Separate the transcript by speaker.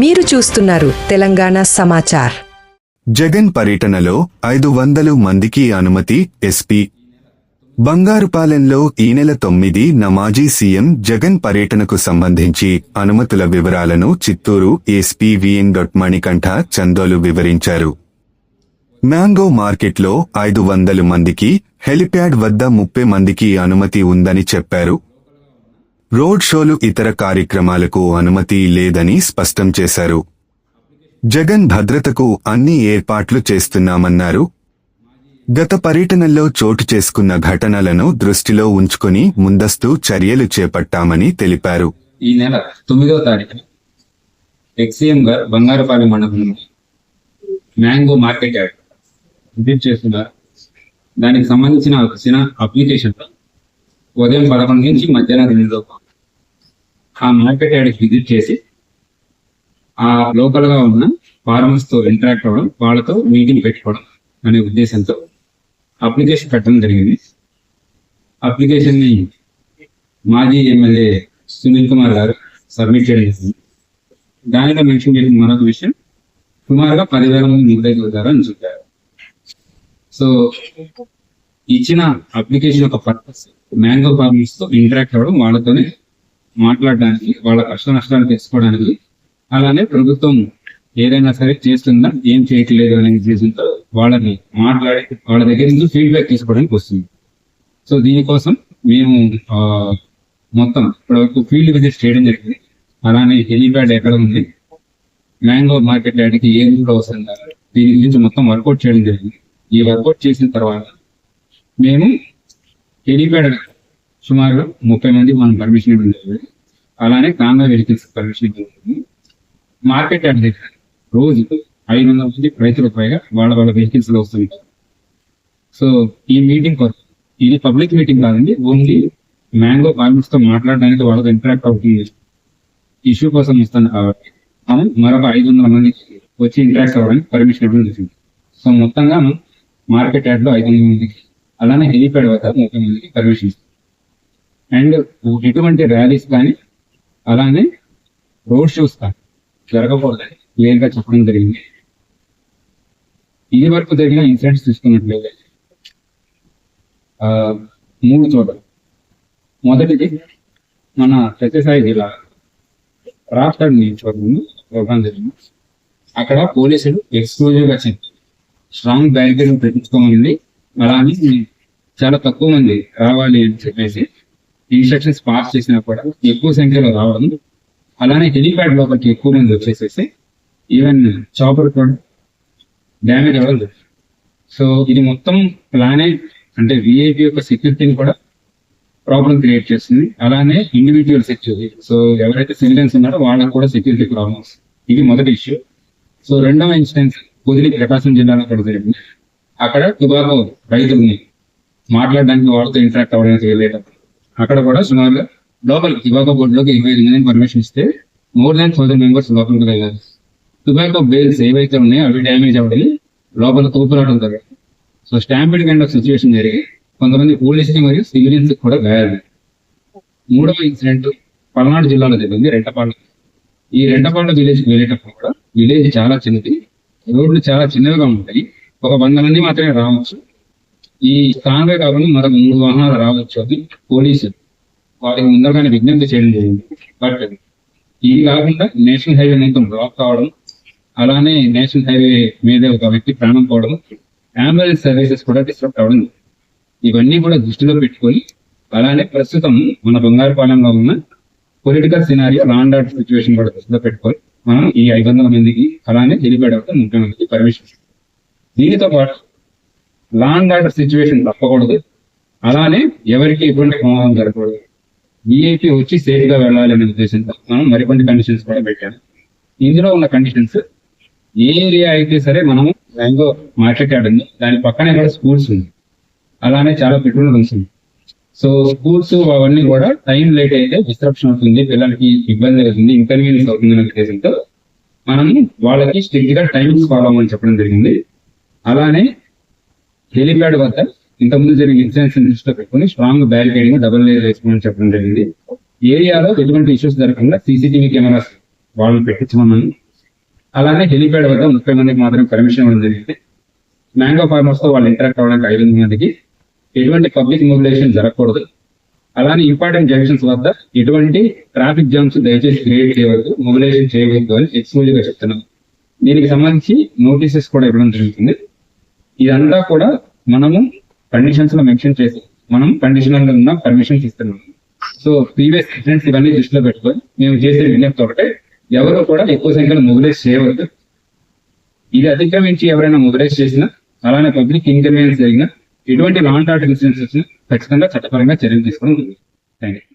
Speaker 1: మీరు చూస్తున్నారు తెలంగాణ సమాచార్.
Speaker 2: జగన్ పర్యటనలో ఐదు వందలు మందికి అనుమతి ఎస్పీ. బంగారుపాలెంలో ఈ నెల తొమ్మిది నమాజీ సీఎం జగన్ పర్యటనకు సంబంధించి అనుమతుల వివరాలను Chittoor SP VN dot Manikanta Chandolu వివరించారు. మ్యాంగో మార్కెట్లో ఐదు వందలు మందికి హెలిప్యాడ్ వద్ద ముప్పై మందికి అనుమతి ఉందని చెప్పారు. రోడ్ షోలు ఇతర కార్యక్రమాలకు అనుమతి లేదని స్పష్టం చేశారు. జగన్ భద్రతకు అన్ని ఏర్పాట్లు చేస్తున్నామన్నారు. గత పర్యటనల్లో చోటు చేసుకున్న ఘటనలను దృష్టిలో ఉంచుకుని ముందస్తు చర్యలు చేపట్టామని తెలిపారు.
Speaker 3: ఈ నెల తొమ్మిదో తారీఖున ఎక్సీఎం గారు బంగారుపాలెం మండలం మ్యాంగో మార్కెట్ యాడ్ విజిట్ చేస్తున్నారు దానికి సంబంధించిన అప్లికేషన్ ఉదయం పదకొండు నుంచి మధ్యాహ్నం రెండు లోపు ఆ మార్కెట్ యార్డ్కి విజిట్ చేసి ఆ లోకల్గా ఉన్న ఫార్మర్స్తో ఇంటరాక్ట్ అవ్వడం వాళ్ళతో మీటింగ్ పెట్టుకోవడం అనే ఉద్దేశంతో అప్లికేషన్ పెట్టడం జరిగింది. అప్లికేషన్ని మాజీ ఎమ్మెల్యే సునీల్ కుమార్ గారు సబ్మిట్ చేయడం జరిగింది. దానిలో మెన్షన్ చేసిన మరొక విషయం సుమారుగా పదివేల మంది నిరుద్యోగులు ద్వారా అని చెప్పారు సో ఇచ్చిన అప్లికేషన్ యొక్క పర్పస్ మ్యాంగో ఫార్మర్స్తో ఇంటరాక్ట్ అవ్వడం వాళ్ళతోనే మాట్లాడడానికి వాళ్ళ కష్ట నష్టాలు తెలుసుకోవడానికి అలానే ప్రభుత్వం ఏదైనా సరే చేస్తుందా ఏం చేయట్లేదు అనే ఉద్దేశంతో వాళ్ళని మాట్లాడి వాళ్ళ దగ్గర నుంచి ఫీడ్బ్యాక్ తీసుకోవడానికి వస్తుంది. సో దీనికోసం మేము ఆ, మొత్తం ఇప్పటివరకు ఫీల్డ్ విజిట్ చేయడం జరిగింది. అలానే హెలీప్యాడ్ ఎక్కడ ఉంది మ్యాంగో మార్కెట్ డాడీకి ఏ రూట్ వస్తుందా దీని గురించి మొత్తం వర్కౌట్ చేయడం జరిగింది. ఈ వర్కౌట్ చేసిన తర్వాత మేము హెలీప్యాడ్ సుమారు ముప్పై మంది మనం పర్మిషన్ ఇవ్వలేదు అలానే కాంగా వెహికల్స్ పర్మిషన్ ఇవ్వలేదు మార్కెట్ యాడ్ దగ్గర రోజు ఐదు వందల మంది రైతులకు పైగా వాళ్ళ వాళ్ళ వెహికల్స్లో వస్తుంటారు సో ఈ మీటింగ్ కొరకు ఇది పబ్లిక్ మీటింగ్ కాదండి ఓన్లీ మ్యాంగో ఫార్మర్స్తో మాట్లాడడానికి వాళ్ళతో ఇంటరాక్ట్ అవుతుంది. ఇష్యూ కోసం ఇస్తాను కాబట్టి మనం మరొక ఐదు వందల మంది వచ్చి ఇంటరాక్ట్ అవ్వడానికి పర్మిషన్ ఇవ్వడం జరిగింది. సో మొత్తంగా మార్కెట్ యార్డ్లో ఐదు వందల మందికి అలానే హెలిప్యాడ్ వద్ద ముప్పై మందికి పర్మిషన్ ఇస్తాం అండ్ ఎటువంటి ర్యాలీస్ కానీ అలానే రోడ్ షోస్ కానీ జరగకూడదని క్లియర్గా చెప్పడం జరిగింది. ఇది వరకు జరిగిన ఇన్సిడెంట్స్ తీసుకున్నట్లయితే మూడు చోట్ల. మొదటిది మన సత్యసాయి జిల్లా రాష్ట్ర నియోజకవర్గంలో ప్రోగ్రాం జరిగింది. అక్కడ పోలీసులు ఎక్స్క్లూజివ్గా చెప్పి స్ట్రాంగ్ బ్యారికేడ్ పెట్టించుకోమని అలానే చాలా తక్కువ మంది రావాలి అని చెప్పేసి ఇన్స్ట్రక్షన్స్ పాస్ చేసినా కూడా ఎక్కువ సంఖ్యలో రావడం అలానే హెలిప్యాడ్ లోపలికి ఎక్కువ మంది వచ్చేసేసి ఈవెన్ చాపర్ కూడా డ్యామేజ్ అవ్వాలి సో ఇది మొత్తం ప్లానే అంటే విఐపి యొక్క సెక్యూరిటీని కూడా ప్రాబ్లం క్రియేట్ చేస్తుంది. అలానే ఇండివిజువల్ సెక్యూరిటీ సో ఎవరైతే సివిలియన్స్ ఉన్నారో వాళ్ళకి కూడా సెక్యూరిటీ ప్రాబ్లమ్స్ ఇది మొదటి ఇష్యూ సో రెండవ ఇన్సిడెన్స్ కుదిరి ప్రకాశం జిల్లాలో కూడా జరిగింది. అక్కడ టుబాకో రైతుల్ని మాట్లాడడానికి వాళ్ళతో ఇంటరాక్ట్ అవ్వడానికి వెళ్ళేటప్పుడు అక్కడ కూడా సుమారుగా లోపల టొబాకో బోర్డులోకి ఇరవై ఐదు మంది పర్మిషన్ ఇస్తే మోర్ దాన్ థౌసండ్ మెంబర్స్ లోపలికి వెళ్ళారు. టుబాకో బేల్స్ ఏవైతే ఉన్నాయో అవి డ్యామేజ్ అవ్వడం లోపల తోపులాటం జరిగింది so stampede kind of situation జరిగి కొంతమంది పోలీసులు మరియు సివిలియన్స్ కూడా గాయాలు. మూడవ ఇన్సిడెంట్ పల్నాడు జిల్లాలో జరిగింది రెంటపాడు. ఈ రెంటపాడు విలేజ్కి వెళ్ళేటప్పుడు కూడా విలేజ్ చాలా చిన్నది. రోడ్లు చాలా చిన్నవిగా ఉంటాయి. ఒక వంద మంది మాత్రమే రావచ్చు. ఈ కాంగ్రే కాకుండా మరొక మూడు వాహనాలు రావచ్చు అని పోలీసులు వాటికి ముందరగానే విజ్ఞప్తి చేయడం జరిగింది. బట్ ఇది కాకుండా నేషనల్ హైవే మొత్తం బ్లాక్ కావడం అలానే నేషనల్ హైవే మీద ఒక వ్యక్తి ప్రాణం పోవడం అంబులెన్స్ సర్వీసెస్ కూడా డిస్టర్బ్ అవడం ఇవన్నీ కూడా దృష్టిలో పెట్టుకొని అలానే ప్రస్తుతం మన బంగారుపాలెంలో ఉన్న political scenario law and order situation కూడా దృష్టిలో పెట్టుకొని మనం ఈ ఐదు వందల మందికి అలానే హెలిప్యాడ్ అవుతా ముప్పై పర్మిషన్ దీనితో పాటు లాంగ్ ఆర్డర్ సిచ్యువేషన్ తప్పకూడదు. అలానే ఎవరికి ఎటువంటి ప్రమాదం జరగకూడదు. విఐపి వచ్చి సేఫ్గా వెళ్ళాలి అనే ఉద్దేశంతో మనం మరికొన్ని కండిషన్స్ కూడా పెట్టాము ఇందులో ఉన్న కండిషన్స్ ఏ ఏరియా అయితే సరే మనము మ్యాంగో మార్కెట్ యార్డ్ ఉంది. దాని పక్కనే కూడా స్కూల్స్ ఉంది. అలానే చాలా పెట్రోల్ బంక్స్ ఉంది సో స్కూల్స్ అవన్నీ కూడా టైం లేట్ అయితే డిస్ట్రప్షన్ అవుతుంది పిల్లలకి ఇబ్బంది అవుతుంది ఇన్కన్వీనియన్స్ అవుతుంది అనే ఉద్దేశంతో మనం వాళ్ళకి స్ట్రిక్ట్గా టైమింగ్స్ ఫాలో అవ్వమని చెప్పడం జరిగింది. అలానే హెలిప్యాడ్ వద్ద ఇంతకుముందు జరిగిన ఇన్సిడెంట్స్ దృష్టిలో పెట్టుకుని స్ట్రాంగ్ బ్యారికేడింగ్ డబుల్ లేయర్ వేసుకోమని చెప్పడం జరిగింది. ఏరియాలో ఎటువంటి ఇష్యూస్ జరగకుండా సీసీటీవీ కెమెరాస్ వాళ్ళు పెట్టించమని. అలానే హెలిప్యాడ్ వద్ద ముప్పై మందికి మాత్రం పర్మిషన్ ఇవ్వడం జరిగింది. మ్యాంగో ఫార్మర్స్తో వాళ్ళు ఇంటరాక్ట్ అవ్వడానికి ఐదు మందికి ఎటువంటి పబ్లిక్ మొబిలైజేషన్ జరగకూడదు. అలానే ఇంపార్టెంట్ జంక్షన్స్ వద్ద ఎటువంటి ట్రాఫిక్ జామ్స్ దయచేసి క్రియేట్ చేయవద్దు మొబిలైజేషన్ చేయవద్దు అని ఎక్స్క్లూజివ్గా చెప్తున్నాం. దీనికి సంబంధించి నోటీసెస్ కూడా ఇవ్వడం జరుగుతుంది. ఇదంతా కూడా మనము కండిషన్స్లో మెన్షన్ చేసి మనం కండిషనల్గా ఉన్న పర్మిషన్స్ ఇస్తున్నాం. సో ప్రీవియస్ ఇన్సిడెంట్స్ ఇవన్నీ దృష్టిలో పెట్టుకొని మేము చేసే విజ్ఞప్తి ఒకటే ఎవరు కూడా ఎక్కువ సంఖ్యలో మొబిలైజ్ చేయవద్దు. ఇది అతిక్రమించి ఎవరైనా మొబిలైజ్ చేసినా అలానే పబ్లిక్ ఇన్కన్వీనియన్స్ జరిగినా ఎటువంటి లాంటి ఆర్డర్ ఇన్సిడెంట్స్ వచ్చినా ఖచ్చితంగా చట్టపరంగా చర్యలు తీసుకోవడం థ్యాంక్ యూ